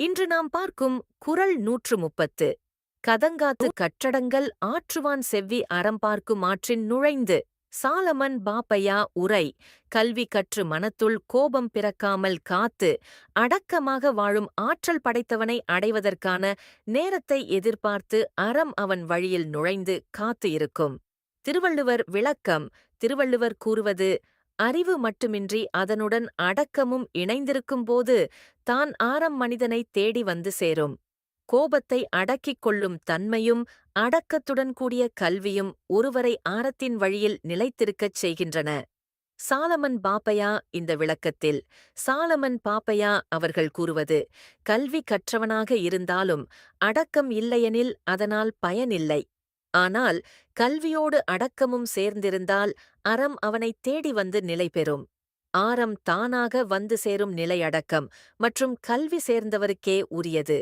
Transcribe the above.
இன்று நாம் பார்க்கும் குறள் நூற்று முப்பத்து. கதங்காத்து கற்றடங்கள் ஆற்றுவான் செவ்வி அறம் பார்க்கும் ஆற்றின் நுழைந்து. சாலமன் பாப்பையா உரை. கல்வி கற்று மனத்துள் கோபம் பிறக்காமல் காத்து. அடக்கமாக வாழும் ஆற்றல் படைத்தவனை அடைவதற்கான நேரத்தை எதிர்பார்த்து அறம் அவன் வழியில் நுழைந்து காத்து இருக்கும். திருவள்ளுவர் விளக்கம். திருவள்ளுவர் கூறுவது அறிவு மட்டுமின்றி அதனுடன் அடக்கமும் இணைந்திருக்கும்போது தான் ஆரம் மனிதனை தேடி வந்து சேரும். கோபத்தை அடக்கிக் கொள்ளும் தன்மையும் அடக்கத்துடன் கூடிய கல்வியும் ஒருவரை ஆரத்தின் வழியில் நிலைத்திருக்கச் செய்கின்றன. சாலமன் பாப்பையா இந்த விளக்கத்தில். சாலமன் பாப்பையா அவர்கள் கூறுவது கல்வி கற்றவனாக இருந்தாலும் அடக்கம் இல்லையெனில் அதனால் பயனில்லை. ஆனால் கல்வியோடு அடக்கமும் சேர்ந்திருந்தால் அறம் அவனைத் தேடி வந்து நிலை பெறும். ஆரம் தானாக வந்து சேரும் நிலையடக்கம் மற்றும் கல்வி சேர்ந்தவருக்கே உரியது.